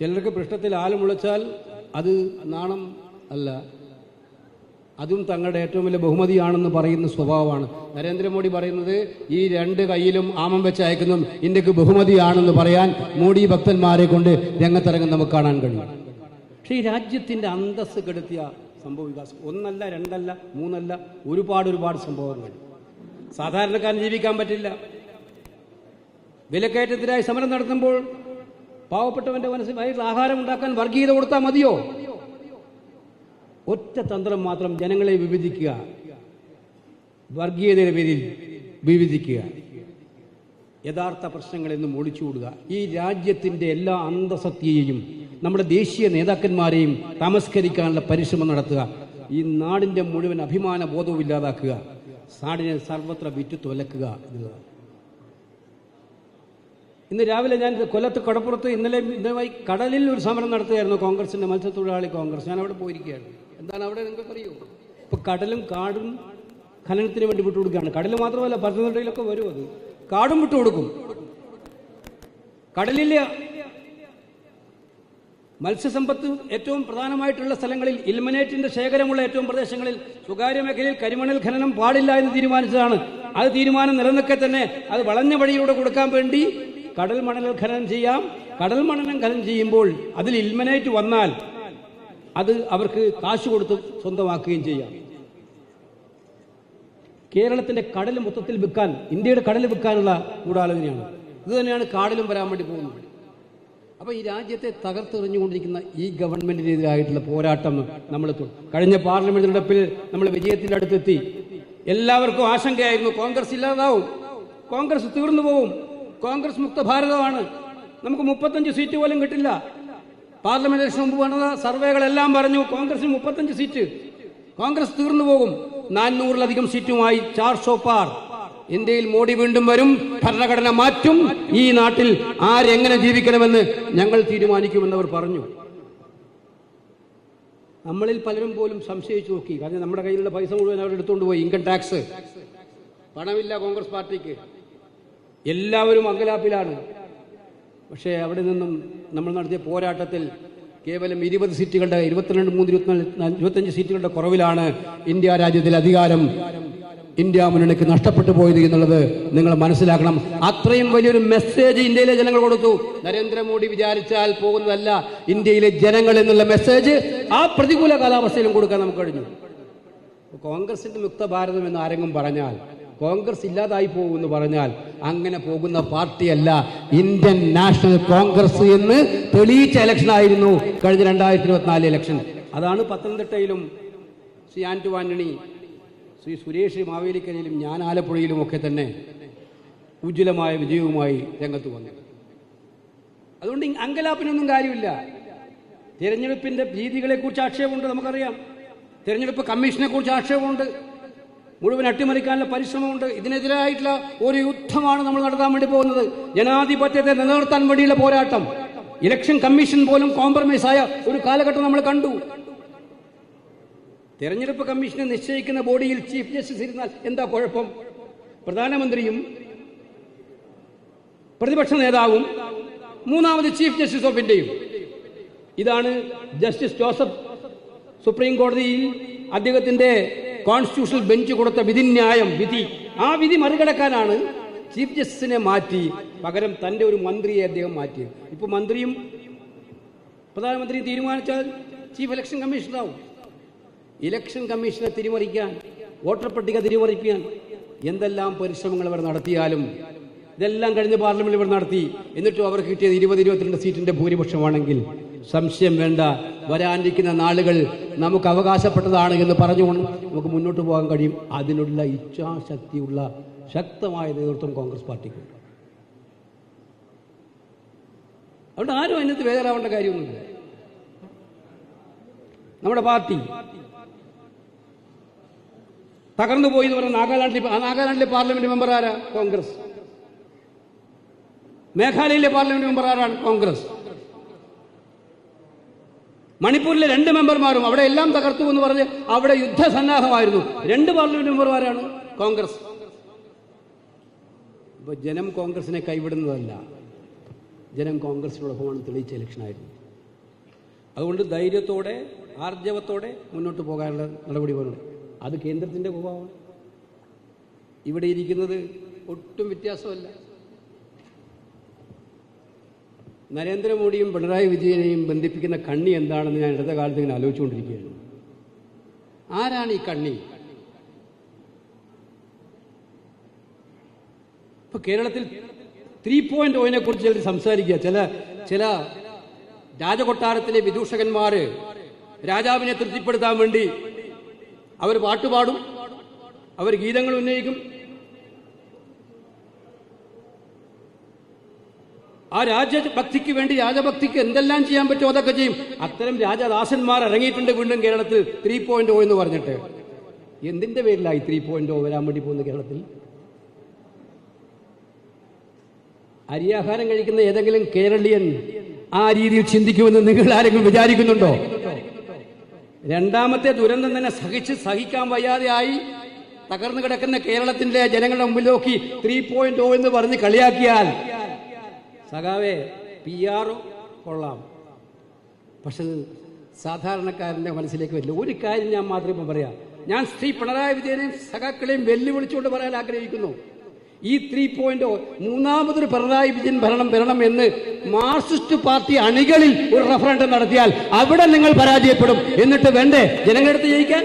ചിലർക്ക് പൃഷ്ഠത്തിൽ ആൽ മുളച്ചാൽ അത് നാണം അല്ല. അതും തങ്ങളുടെ ഏറ്റവും വലിയ ബഹുമതിയാണെന്ന് പറയുന്ന സ്വഭാവമാണ്. നരേന്ദ്രമോദി പറയുന്നത് ഈ രണ്ട് കയ്യിലും ആമം വെച്ച് അയക്കുന്നതും ഇന്ത്യയ്ക്ക് ബഹുമതിയാണെന്ന് പറയാൻ മോഡി ഭക്തന്മാരെ കൊണ്ട് രംഗത്തിറങ്ങും നമുക്ക് കാണാൻ കഴിയും. പക്ഷേ ഈ രാജ്യത്തിന്റെ അന്തസ് കെടുത്തിയ സംഭവ വികാസം ഒന്നല്ല രണ്ടല്ല മൂന്നല്ല ഒരുപാട് ഒരുപാട് സംഭവങ്ങൾ. സാധാരണക്കാരൻ ജീവിക്കാൻ പറ്റില്ല. വിലക്കയറ്റത്തിനായി സമരം നടത്തുമ്പോൾ പാവപ്പെട്ടവന്റെ മനസ്സിൽ വയറ്റിൽ ആഹാരം ഉണ്ടാക്കാൻ വർഗീയത കൊടുത്താൽ മതിയോ? ഒറ്റ തന്ത്രം മാത്രം ജനങ്ങളെ വിഭജിക്കുക. വർഗീയതയുടെ പേരിൽ വിഭജിക്കുക. യഥാർത്ഥ പ്രശ്നങ്ങളിൽ നിന്നും ഒളിച്ചുകൂടുക ഈ രാജ്യത്തിന്റെ എല്ലാ അന്തസത്യയെയും നമ്മുടെ ദേശീയ നേതാക്കന്മാരെയും തമസ്കരിക്കാനുള്ള പരിശ്രമം നടത്തുക. ഈ നാടിന്റെ മുഴുവൻ അഭിമാന ബോധവും ഇല്ലാതാക്കുക. നാടിനെ സർവത്ര വിറ്റു തുലക്കുക എന്നുള്ളതാണ്. ഇന്ന് രാവിലെ ഞാൻ കൊല്ലത്ത് കടപ്പുറത്ത് ഇന്നലെ ഇന്നലെ കടലിൽ ഒരു സമരം നടത്തുകയായിരുന്നു കോൺഗ്രസിന്റെ മത്സ്യത്തൊഴിലാളി കോൺഗ്രസ്. ഞാൻ അവിടെ പോയിരിക്കുകയാണ്. എന്താണ് അവിടെ നിങ്ങൾക്ക് അറിയോ? ഇപ്പൊ കടലും കാടും ഖനനത്തിന് വേണ്ടി വിട്ടുകൊടുക്കുകയാണ്. കടൽ മാത്രമല്ല പത്തനംതിട്ടയിലൊക്കെ വരും അത്. കാടും വിട്ടുകൊടുക്കും. കടലില്ല മത്സ്യസമ്പത്ത് ഏറ്റവും പ്രധാനമായിട്ടുള്ള സ്ഥലങ്ങളിൽ ഇൽമനേറ്റിന്റെ ശേഖരമുള്ള ഏറ്റവും പ്രദേശങ്ങളിൽ സ്വകാര്യ മേഖലയിൽ കരിമണൽ ഖനനം പാടില്ല എന്ന് തീരുമാനിച്ചതാണ്. അത് തീരുമാനം നിലനിൽക്കെ തന്നെ അത് വളഞ്ഞ വഴിയിലൂടെ കൊടുക്കാൻ വേണ്ടി കടൽ മണലിൽ ഖനനം ചെയ്യാം. കടൽ മണനം ഖനനം ചെയ്യുമ്പോൾ അതിൽ ഇൽമനേറ്റ് വന്നാൽ അത് അവർക്ക് കാശ് കൊടുത്ത് സ്വന്തമാക്കുകയും ചെയ്യാം. കേരളത്തിന്റെ കടൽ മൊത്തത്തിൽ വിൽക്കാൻ ഇന്ത്യയുടെ കടൽ വിൽക്കാനുള്ള ഗൂഢാലോചനയാണ്. ഇത് തന്നെയാണ് കാടിലും വരാൻ വേണ്ടി പോകുന്നത്. അപ്പൊ ഈ രാജ്യത്തെ തകർത്തെറിഞ്ഞുകൊണ്ടിരിക്കുന്ന ഈ ഗവൺമെന്റിനെതിരായിട്ടുള്ള പോരാട്ടം നമ്മൾ കഴിഞ്ഞ പാർലമെന്റ് തെരഞ്ഞെടുപ്പിൽ നമ്മൾ വിജയത്തിന്റെ അടുത്തെത്തി. എല്ലാവർക്കും ആശങ്കയായിരുന്നു. കോൺഗ്രസ് ഇല്ലാതാവും. കോൺഗ്രസ് തീർന്നു പോവും. കോൺഗ്രസ് മുക്ത ഭാരതമാണ്. നമുക്ക് മുപ്പത്തഞ്ച് സീറ്റ് പോലും കിട്ടില്ല. പാർലമെന്റ് ഇലക്ഷൻ മുമ്പ് വന്നത് സർവേകളെല്ലാം പറഞ്ഞു കോൺഗ്രസിന് മുപ്പത്തഞ്ച് സീറ്റ്. കോൺഗ്രസ് തീർന്നു പോകും. നാനൂറിലധികം സീറ്റുമായി ചാർ സോ പാർ. ഇന്ത്യയിൽ മോഡി വീണ്ടും വരും. ഭരണഘടന മാറ്റും. ഈ നാട്ടിൽ ആരെങ്ങനെ ജീവിക്കണമെന്ന് ഞങ്ങൾ തീരുമാനിക്കുമെന്നവർ പറഞ്ഞു. നമ്മളിൽ പലരും പോലും സംശയിച്ചു നോക്കി. കാരണം നമ്മുടെ കയ്യിലുള്ള പൈസ മുഴുവൻ അവർ എടുത്തുകൊണ്ട് പോയി. Income tax. പണമില്ല കോൺഗ്രസ് പാർട്ടിക്ക്. എല്ലാവരും അങ്കലാപ്പിലാണ് പക്ഷേ അവിടെ നിന്നും നമ്മൾ നടത്തിയ പോരാട്ടത്തിൽ കേവലം ഇരുപത് സീറ്റുകളുടെ ഇരുപത്തിരണ്ട് മൂന്ന് ഇരുപത്തിനാല് ഇരുപത്തഞ്ച് സീറ്റുകളുടെ കുറവിലാണ് ഇന്ത്യ രാജ്യത്തിൽ അധികാരം. ഇന്ത്യ മുന്നണിക്ക് നഷ്ടപ്പെട്ടു പോയത് എന്നുള്ളത് നിങ്ങൾ മനസ്സിലാക്കണം. അത്രയും വലിയൊരു മെസ്സേജ് ഇന്ത്യയിലെ ജനങ്ങൾ കൊടുത്തു. നരേന്ദ്രമോദി വിചാരിച്ചാൽ പോകുന്നതല്ല ഇന്ത്യയിലെ ജനങ്ങൾ എന്നുള്ള മെസ്സേജ് ആ പ്രതികൂല കാലാവസ്ഥയിലും കൊടുക്കാൻ നമുക്ക് കഴിഞ്ഞു. കോൺഗ്രസിന്റെ മുക്ത ഭാരതം എന്ന് ആരെങ്കിലും പറഞ്ഞാൽ കോൺഗ്രസ് ഇല്ലാതായി പോകുമെന്ന് പറഞ്ഞാൽ അങ്ങനെ പോകുന്ന പാർട്ടിയല്ല ഇന്ത്യൻ നാഷണൽ കോൺഗ്രസ് എന്ന് തെളിയിച്ച ഇലക്ഷൻ ആയിരുന്നു കഴിഞ്ഞ രണ്ടായിരത്തി ഇരുപത്തിനാല് ഇലക്ഷൻ അതാണ് പത്തനംതിട്ടയിലും ശ്രീ ആന്റു ആന്റണി ശ്രീ സുരേഷ് മാവേലിക്കരയിലും ഞാൻ ആലപ്പുഴയിലും ഒക്കെ തന്നെ ഉജ്ജ്വലമായ വിജയവുമായി രംഗത്ത് വന്നത്. അതുകൊണ്ട് അങ്കലാപ്പിനൊന്നും കാര്യമില്ല. തിരഞ്ഞെടുപ്പിന്റെ രീതികളെക്കുറിച്ച് ആക്ഷേപമുണ്ട് നമുക്കറിയാം. തിരഞ്ഞെടുപ്പ് കമ്മീഷനെ കുറിച്ച് ആക്ഷേപമുണ്ട്. മുഴുവൻ അട്ടിമറിക്കാനുള്ള പരിശ്രമമുണ്ട്. ഇതിനെതിരായിട്ടുള്ള ഒരു യുദ്ധമാണ് നമ്മൾ നടത്താൻ വേണ്ടി പോകുന്നത്. ജനാധിപത്യത്തെ നിലനിർത്താൻ വേണ്ടിയുള്ള പോരാട്ടം. ഇലക്ഷൻ കമ്മീഷൻ പോലും കോംപ്രമൈസ് ആയ ഒരു കാലഘട്ടം നമ്മൾ കണ്ടു. തെരഞ്ഞെടുപ്പ് കമ്മീഷനെ നിശ്ചയിക്കുന്ന ബോഡിയിൽ ചീഫ് ജസ്റ്റിസ് ഇരുന്നാൽ എന്താ കുഴപ്പം? പ്രധാനമന്ത്രിയും പ്രതിപക്ഷ നേതാവും മൂന്നാമത് ചീഫ് ജസ്റ്റിസ് ഓഫ് ഇന്ത്യയും. ഇതാണ് ജസ്റ്റിസ് ജോസഫ് സുപ്രീം കോടതിയിൽ അദ്ദേഹത്തിന്റെ കോൺസ്റ്റിറ്റ്യൂഷണൽ ബെഞ്ച് കൊടുത്ത വിധിന്യായം വിധി. ആ വിധി മറികടക്കാനാണ് ചീഫ് ജസ്റ്റിസിനെ മാറ്റി പകരം തന്റെ ഒരു മന്ത്രിയെ അദ്ദേഹം മാറ്റിയത്. ഇപ്പൊ മന്ത്രിയും പ്രധാനമന്ത്രി തീരുമാനിച്ചാൽ ചീഫ് ഇലക്ഷൻ കമ്മീഷണറാവും. ഇലക്ഷൻ കമ്മീഷനെ തിരിമറിക്കാൻ വോട്ടർ പട്ടിക തിരിമറിക്കാൻ എന്തെല്ലാം പരിശ്രമങ്ങൾ അവർ നടത്തിയാലും ഇതെല്ലാം കഴിഞ്ഞ പാർലമെന്റിൽ ഇവർ നടത്തി. എന്നിട്ടും അവർക്ക് കിട്ടിയത് ഇരുപത് ഇരുപത്തിരണ്ട് സീറ്റിന്റെ ഭൂരിപക്ഷമാണെങ്കിൽ സംശയം വേണ്ട. വരാനിരിക്കുന്ന നാളുകൾ നമുക്ക് അവകാശപ്പെട്ടതാണ് എന്ന് പറഞ്ഞുകൊണ്ട് നമുക്ക് മുന്നോട്ട് പോകാൻ കഴിയും. അതിനുള്ള ഇച്ഛാശക്തിയുള്ള ശക്തമായ നേതൃത്വം കോൺഗ്രസ് പാർട്ടിക്കുണ്ട് അതുകൊണ്ട് ആരും അതിനകത്ത് വേദനാവേണ്ട കാര്യമൊന്നുമില്ല. നമ്മുടെ പാർട്ടി തകർന്നു പോയി എന്ന് പറഞ്ഞ നാഗാലാൻഡിൽ നാഗാലാൻഡിലെ പാർലമെന്റ് മെമ്പർ ആരാ കോൺഗ്രസ്? മേഘാലയയിലെ പാർലമെന്റ് മെമ്പർ ആരാണ് കോൺഗ്രസ്? മണിപ്പൂരിലെ രണ്ട് മെമ്പർമാരും അവിടെ എല്ലാം തകർത്തു എന്ന് പറഞ്ഞ് അവിടെ യുദ്ധസന്നാഹമായിരുന്നു. രണ്ട് പാർലമെന്റ് മെമ്പർമാരാണ് കോൺഗ്രസ്. ഇപ്പൊ ജനം കോൺഗ്രസിനെ കൈവിടുന്നതല്ല. ജനം കോൺഗ്രസിനോടൊപ്പമാണ് തെളിയിച്ച ഇലക്ഷനായിരുന്നു അതുകൊണ്ട് ധൈര്യത്തോടെ ആർജവത്തോടെ മുന്നോട്ട് പോകാനുള്ള നടപടി പോകുന്നത് അത് കേന്ദ്രത്തിന്റെ സ്വഭാവമാണ് ഇവിടെ ഇരിക്കുന്നത് ഒട്ടും വ്യത്യാസമല്ല. നരേന്ദ്രമോദിയും പിണറായി വിജയനെയും ബന്ധിപ്പിക്കുന്ന കണ്ണി എന്താണെന്ന് ഞാൻ ഇടത്തെ കാലത്ത് ഇങ്ങനെ ആലോചിച്ചുകൊണ്ടിരിക്കുകയാണ് ആരാണ് ഈ കണ്ണി? ഇപ്പൊ കേരളത്തിൽ ത്രീ പോയിന്റ് ഓയിനെ കുറിച്ച് ചിലർ സംസാരിക്കുക. ചില ചില രാജകൊട്ടാരത്തിലെ വിദൂഷകന്മാര് രാജാവിനെ തൃപ്തിപ്പെടുത്താൻ വേണ്ടി അവർ പാട്ടുപാടും അവർ ഗീതങ്ങൾ ഉന്നയിക്കും ആ രാജഭക്തിക്ക് വേണ്ടി രാജഭക്തിക്ക് എന്തെല്ലാം ചെയ്യാൻ പറ്റുമോ അതൊക്കെ ചെയ്യും. അത്തരം രാജദാസന്മാർ ഇറങ്ങിയിട്ടുണ്ട് വീണ്ടും കേരളത്തിൽ ത്രീ പോയിന്റ് ഓ എന്ന് പറഞ്ഞിട്ട്. എന്തിന്റെ പേരിലായി ത്രീ പോയിന്റ് ഓ വരാൻ വേണ്ടി പോകുന്ന കേരളത്തിൽ? അരിയാഹാരം കഴിക്കുന്ന ഏതെങ്കിലും കേരളീയൻ ആ രീതിയിൽ ചിന്തിക്കുമെന്ന് നിങ്ങൾ ആരെങ്കിലും വിചാരിക്കുന്നുണ്ടോ? രണ്ടാമത്തെ ദുരന്തം തന്നെ സഹിച്ച് സഹിക്കാൻ വയ്യാതെയായി തകർന്നു കിടക്കുന്ന കേരളത്തിന്റെ ജനങ്ങളുടെ മുമ്പിൽ നോക്കി ത്രീ പോയിന്റ് ഓ എന്ന് പറഞ്ഞ് കളിയാക്കിയാൽ സഖാവേ പി ആർ കൊള്ളാം. പക്ഷെ സാധാരണക്കാരന്റെ മനസ്സിലേക്ക് വരില്ല. ഒരു കാര്യം ഞാൻ മാത്രം ഇപ്പം പറയാം. ഞാൻ ശ്രീ പിണറായി വിജയനെയും സഖാക്കളെയും വെല്ലുവിളിച്ചുകൊണ്ട് പറയാൻ ആഗ്രഹിക്കുന്നു. ഈ ത്രീ പോയിന്റ് മൂന്നാമതൊരു പിണറായി വിജയൻ ഭരണം വരണം എന്ന് മാർക്സിസ്റ്റ് പാർട്ടി അണികളിൽ ഒരു റഫറൻഡം നടത്തിയാൽ അവിടെ നിങ്ങൾ പരാജയപ്പെടും. എന്നിട്ട് വേണ്ടേ ജനങ്ങളെടുത്ത് ജയിക്കാൻ?